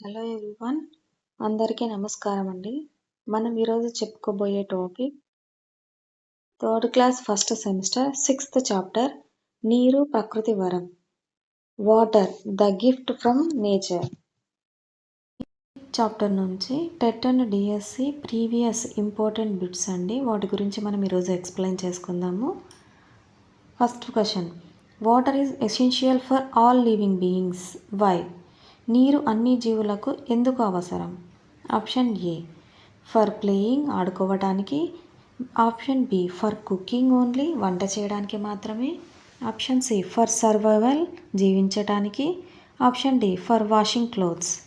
Hello everyone అందరికీ నమస్కారం అండి మనం ఈరోజు చెప్పుకోబోయే topic third class first semester sixth chapter నీరు ప్రకృతి వరం. Water the gift from nature chapter నుంచి TET and DSC previous important bits అండి. వాటి గురించి మనం ఈరోజు ఎక్స్ప్లెయిన్ చేసుకుందాము. First question water is essential for all living beings why నీరు అన్ని జీవులకు ఎందుకు అవసరం? Option A. For playing ఆడుకోవటానికి. Option B for cooking only వంట చేయడానికి మాత్రమే. Option C for survival జీవించటానికి. Option D for washing clothes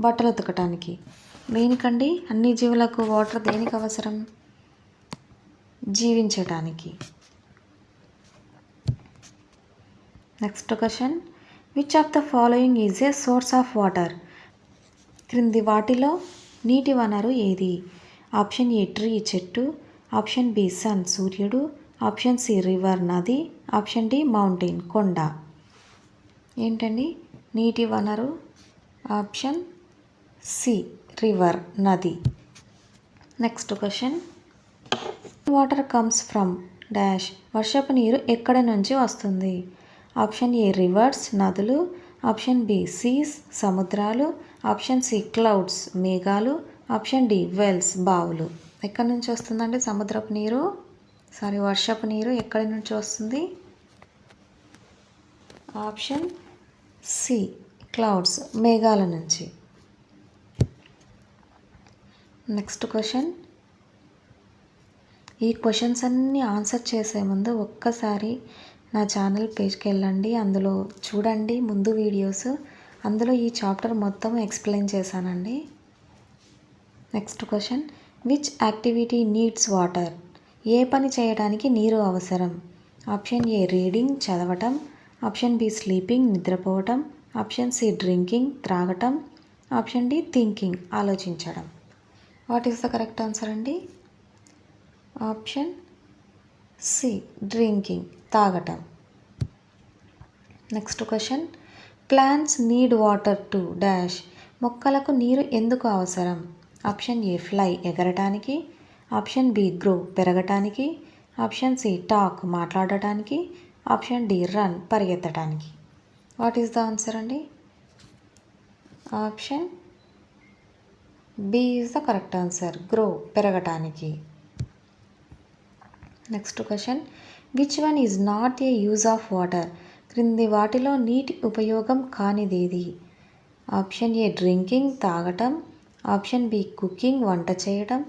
బట్టలు ఉతకటానికి. దేనికండి అన్ని జీవులకు వాటర్ దేనికి అవసరం? జీవించటానికి. Next question. Which of the following is a source of water క్రింది వాటిలో నీటి వనరు ఏది? ఆప్షన్ ఏ ట్రీ చెట్టు. ఆప్షన్ బి సన్ సూర్యుడు. ఆప్షన్ సి రివర్ నది. ఆప్షన్ డి మౌంటైన్ కొండ. ఏంటండి? నీటి వనరు. ఆప్షన్ సి రివర్ నది. Next question water comes from dash వర్షపు నీరు ఎక్కడ నుంచి వస్తుంది? ఆప్షన్ ఏ రివర్స్ నదులు. ఆప్షన్ బి సీస్ సముద్రాలు. ఆప్షన్ సి క్లౌడ్స్ మేఘాలు. ఆప్షన్ డి వెల్స్ బావులు. ఎక్కడి నుంచి వస్తుందండి సముద్రపు నీరు? సారీ వర్షపు నీరు ఎక్కడి నుంచి వస్తుంది? ఆప్షన్ సి క్లౌడ్స్ మేఘాల నుంచి. Next question. ఈ క్వశ్చన్స్ అన్నీ ఆన్సర్ చేసే ముందు ఒక్కసారి నా ఛానల్ పేజ్కి వెళ్ళండి అందులో చూడండి ముందు వీడియోస్. అందులో ఈ చాప్టర్ మొత్తం ఎక్స్ప్లెయిన్ చేశానండి. Next question. Which activity needs water? ఏ పని చేయడానికి నీరు అవసరం? ఆప్షన్ ఏ రీడింగ్ చదవటం. ఆప్షన్ బి స్లీపింగ్ నిద్రపోవటం. ఆప్షన్ సి డ్రింకింగ్ త్రాగటం. ఆప్షన్ డి థింకింగ్ ఆలోచించడం. What is the correct answer అండి? ఆప్షన్ సి డ్రింకింగ్ తాగటం. Next question plants need water to dash మొక్కలకు నీరు ఎందుకు అవసరం? ఆప్షన్ ఏ ఫ్లై ఎగరటానికి. ఆప్షన్ బి గ్రో పెరగటానికి. ఆప్షన్ సి టాక్ మాట్లాడటానికి. ఆప్షన్ డి రన్ పరిగెత్తడానికి వాట్ ఈస్ ద ఆన్సర్ అండి? Option B is the correct answer grow పెరగటానికి. Next question which one is not a use of water క్రింది వాటిలో నీటి ఉపయోగం కానిదేది? ఆప్షన్ ఏ డ్రింకింగ్ తాగటం. ఆప్షన్ బి కుకింగ్ వంట చేయటం.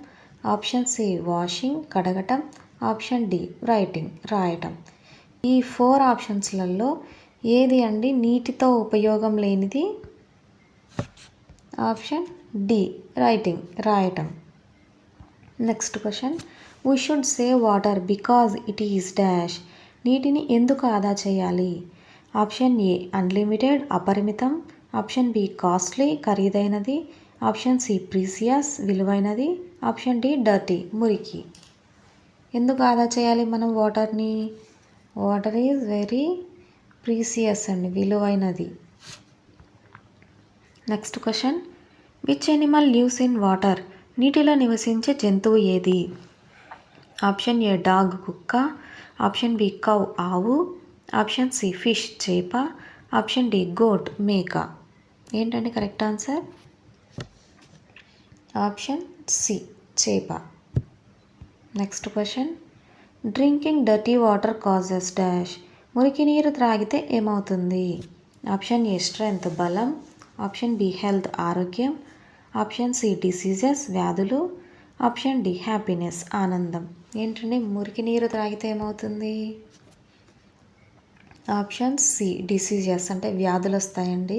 ఆప్షన్ సి వాషింగ్ కడగటం. ఆప్షన్ డి రైటింగ్ రాయటం. ఈ ఫోర్ ఆప్షన్స్లలో ఏది అండి నీటితో ఉపయోగం లేనిది? ఆప్షన్ డి రైటింగ్ రాయటం. Next question. We should save water because it is dash నీటిని ఎందుకు ఆదా చేయాలి? ఆప్షన్ ఏ అన్లిమిటెడ్ అపరిమితం. ఆప్షన్ బి కాస్ట్లీ ఖరీదైనది. ఆప్షన్ సి ప్రీసియస్ విలువైనది. ఆప్షన్ డి డర్టీ మురికి. ఎందుకు ఆదా చేయాలి మనం వాటర్ని? వాటర్ ఈజ్ వెరీ ప్రీసియస్ అండి విలువైనది. Next question. Which animal lives in water? నీటిలో నివసించే జంతువు ఏది? ఆప్షన్ ఏ డాగ్ కుక్క. ఆప్షన్ బి కౌ ఆవు. ఆప్షన్ సి ఫిష్ చేప ఆప్షన్ డి గోట్ మేక. ఏంటండి కరెక్ట్ ఆన్సర్? ఆప్షన్ సి చేప. Next question. Drinking dirty water causes dash. మురికి నీరు త్రాగితే ఏమవుతుంది? ఆప్షన్ ఏ స్ట్రెంత్ బలం. ఆప్షన్ బి హెల్త్ ఆరోగ్యం. ఆప్షన్ సి డిసీజెస్ వ్యాధులు. ఆప్షన్ డి హ్యాపీనెస్ ఆనందం. ఏంటండి? మురికి నీరు త్రాగితే ఏమవుతుంది? ఆప్షన్ సి డిసీజెస్ అంటే వ్యాధులు వస్తాయండి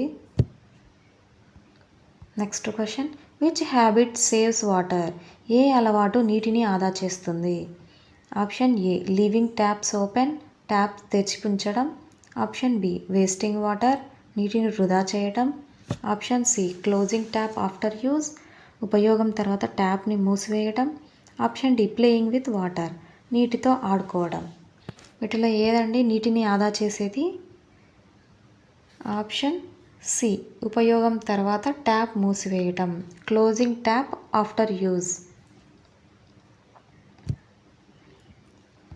next question which habit saves water? ఏ అలవాటు నీటిని ఆదా చేస్తుంది? Option A leaving taps open tap తెచ్చిపుంచడం. Option B wasting water నీటిని వృధా చేయటం option C closing tap after use ఉపయోగం తర్వాత ట్యాప్ని మూసివేయటం option D playing with water నీటితో ఆడుకోవడం. వీటిలో ఏదండి? నీటిని ఆదా చేసేది? ఆప్షన్ సి ఉపయోగం తర్వాత tap మూసివేయటం. Closing tap after use.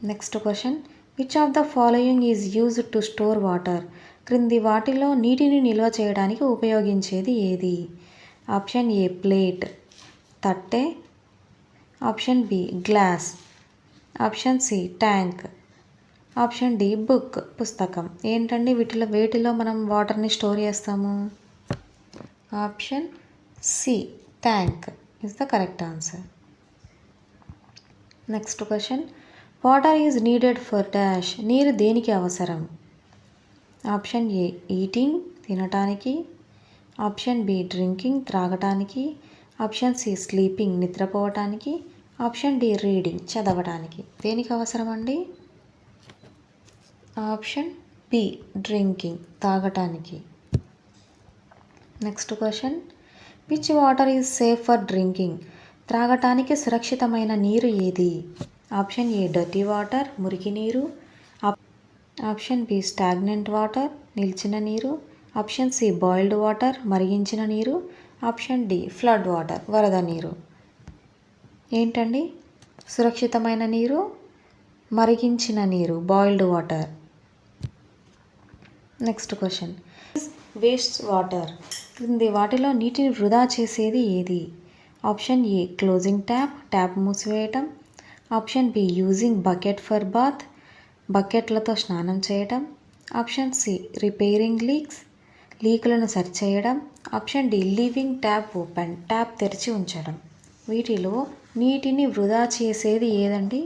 Next question. Which of the following is used to store water? క్రింది వాటిలో నీటిని నిల్వ చేయడానికి ఉపయోగించేది ఏది? Option A plate. తట్టె. Option B glass. Option C tank. Option D book పుస్తకం. ఏంటండి వీటిలో వేటిలో మనం వాటర్ని స్టోర్ చేస్తాము? Option C tank. Is the correct answer next question water is needed for dash నీరు దేనికి అవసరం? ఆప్షన్ ఏ ఈటింగ్ తినటానికి. ఆప్షన్ బి డ్రింకింగ్ త్రాగటానికి. ఆప్షన్ సి స్లీపింగ్ నిద్రపోవటానికి. ఆప్షన్ డి రీడింగ్ చదవడానికి దేనికి అవసరం అండి ఆప్షన్ బి డ్రింకింగ్ తాగటానికి. Next question. Which water is safe for drinking త్రాగటానికి సురక్షితమైన నీరు ఏది? ఆప్షన్ ఏ డర్టీ వాటర్ మురికి నీరు. ఆప్షన్ బి స్టాగ్నెంట్ వాటర్ నిలిచిన నీరు. ఆప్షన్ సి బాయిల్డ్ వాటర్ మరిగించిన నీరు. ఆప్షన్ డి ఫ్లడ్ వాటర్ వరద నీరు. ఏంటండి? సురక్షితమైన నీరు మరిగించిన నీరు boiled water next question waste water క్రింది వాటిలో నీటిని వృధా చేసేది ఏది? Option A closing tap tap మూసివేయటం. Option B using bucket for bath బకెట్లతో స్నానం చేయటం. ఆప్షన్ సి రిపేరింగ్ లీక్స్ లీకులను సరిచేయడం option D leaving tap open tap తెరిచి ఉంచడం వీటిలో నీటిని వృధా చేసేది ఏదండి?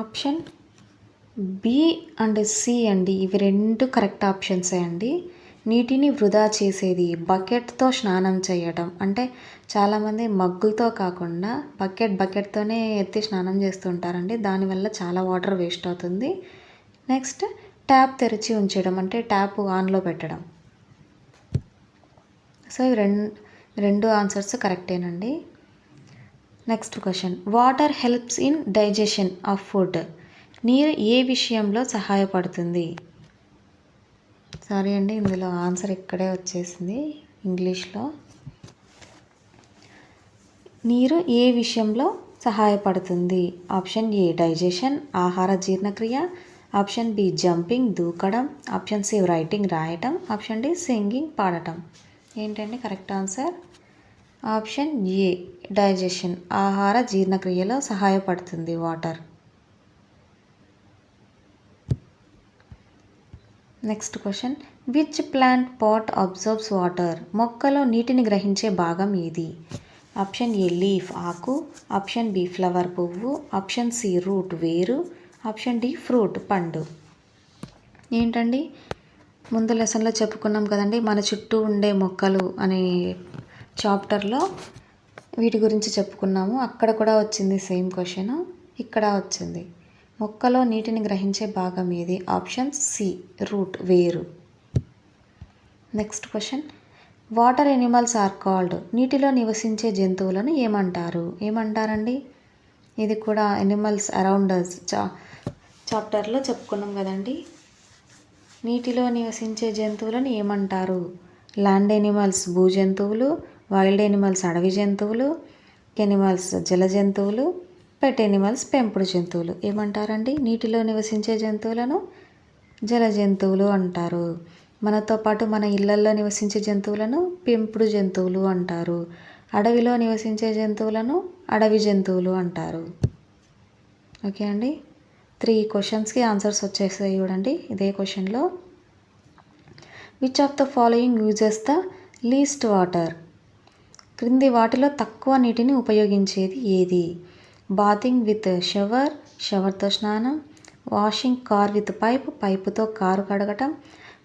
ఆప్షన్ బి అండ్ సి అండి ఇవి రెండు కరెక్ట్ ఆప్షన్సే అండి. నీటిని వృధా చేసేది బకెట్తో స్నానం చేయడం అంటే చాలామంది మగ్గులతో కాకుండా బకెట్ బకెట్తోనే ఎత్తి స్నానం చేస్తుంటారండి. దానివల్ల చాలా వాటర్ వేస్ట్ అవుతుంది. నెక్స్ట్ ట్యాప్ తెరిచి ఉంచడం అంటే ట్యాప్ ఆన్లో పెట్టడం. సో ఇవి రెండు రెండు ఆన్సర్స్ కరెక్టేనండి. Next question water helps in digestion of food. నీరు ఏ విషయంలో సహాయపడుతుంది? సారీ అండి ఇందులో ఆన్సర్ ఇక్కడే వచ్చేసింది ఇంగ్లీష్లో. నీరు ఏ విషయంలో సహాయపడుతుంది? ఆప్షన్ ఏ డైజెషన్ ఆహార జీర్ణక్రియ. ఆప్షన్ బి జంపింగ్ దూకడం. ఆప్షన్ సి రైటింగ్ రాయటం. ఆప్షన్ డి సింగింగ్ పాడటం. ఏంటండి correct answer option A digestion ఆహార జీర్ణక్రియలో సహాయపడుతుంది water next question which plant part absorbs water మొక్కలో నీటిని గ్రహించే భాగం ఏది? ఆప్షన్ ఏ లీఫ్ ఆకు. ఆప్షన్ బి ఫ్లవర్ పువ్వు. ఆప్షన్ సి రూట్ వేరు. ఆప్షన్ డి ఫ్రూట్ పండు. ఏంటండి? ముందు లెసన్లో చెప్పుకున్నాం కదండి మన చుట్టూ ఉండే మొక్కలు అనే చాప్టర్లో వీటి గురించి చెప్పుకున్నాము. అక్కడ కూడా వచ్చింది సేమ్ క్వశ్చన్ ఇక్కడ వచ్చింది. మొక్కలో నీటిని గ్రహించే భాగం ఏది? ఆప్షన్ సి రూట్ వేరు. Next question. Water animals are called. నీటిలో నివసించే జంతువులను ఏమంటారు? ఏమంటారండి? ఇది కూడా ఎనిమల్స్ అరౌండ్ చా చాప్టర్లో చెప్పుకున్నాం కదండి. నీటిలో నివసించే జంతువులను ఏమంటారు? ల్యాండ్ ఎనిమల్స్ భూ జంతువులు వైల్డ్ ఎనిమల్స్ అడవి జంతువులు ఎనిమల్స్ జల జంతువులు పెట్ ఎనిమల్స్ పెంపుడు జంతువులు. ఏమంటారండి? నీటిలో నివసించే జంతువులను జల జంతువులు అంటారు. మనతో పాటు మన ఇళ్ళల్లో నివసించే జంతువులను పెంపుడు జంతువులు అంటారు. అడవిలో నివసించే జంతువులను అడవి జంతువులు అంటారు. ఓకే అండి? త్రీ క్వశ్చన్స్కి ఆన్సర్స్ వచ్చేసాయి చూడండి. ఇదే క్వశ్చన్లో. Which of the following uses the least water క్రింది వాటిలో తక్కువ నీటిని ఉపయోగించేది ఏది? బాతింగ్ విత్ షవర్ షవర్తో స్నానం వాషింగ్ కార్ విత్ పైప్ పైపుతో car కడగటం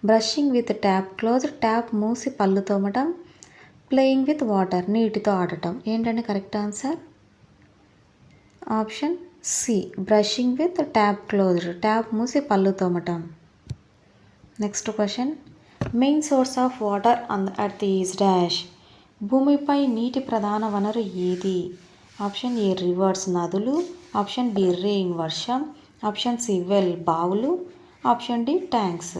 brushing with tap close tap మూసి పళ్ళు తోమటం ప్లేయింగ్ విత్ వాటర్ నీటితో ఆడటం. ఏంటంటే correct answer? Option C brushing with tap closed tap మూసి పళ్ళు తోమటం next question. Main source of water on earth is dash. భూమిపై నీటి ప్రధాన వనరు ఏది? ఆప్షన్ ఏ రివర్స్ నదులు ఆప్షన్ బి రెయిన్ వర్షం ఆప్షన్ సి వెల్ బావులు ఆప్షన్ డి ట్యాంక్స్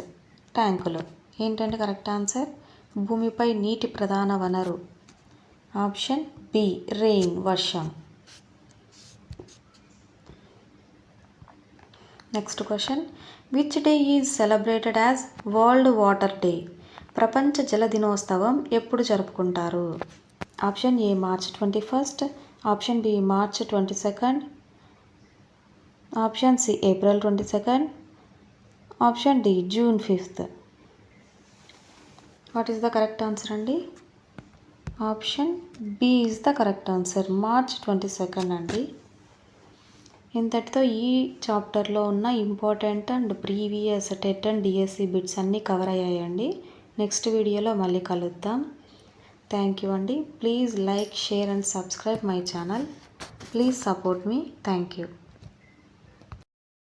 ట్యాంకులు. ఏంటంటే కరెక్ట్ ఆన్సర్? భూమిపై నీటి ప్రధాన వనరు. ఆప్షన్ బి రెయిన్ వర్షం. Next question. Which day is celebrated as world water day? ప్రపంచ జల దినోత్సవం ఎప్పుడు జరుపుకుంటారు? Option A March twenty first option B March twenty second. Option C April twenty second. Option D June fifth. What is the correct answer అండి? Option B is the correct answer. March twenty second అండి. ఇంతటితో ఈ చాప్టర్లో ఉన్న important and previous TET and DSC bits అన్నీ cover అయ్యాయండి. Next వీడియోలో మళ్ళీ కలుద్దాం. థ్యాంక్ యూ అండి please like share and subscribe my channel please support me thank you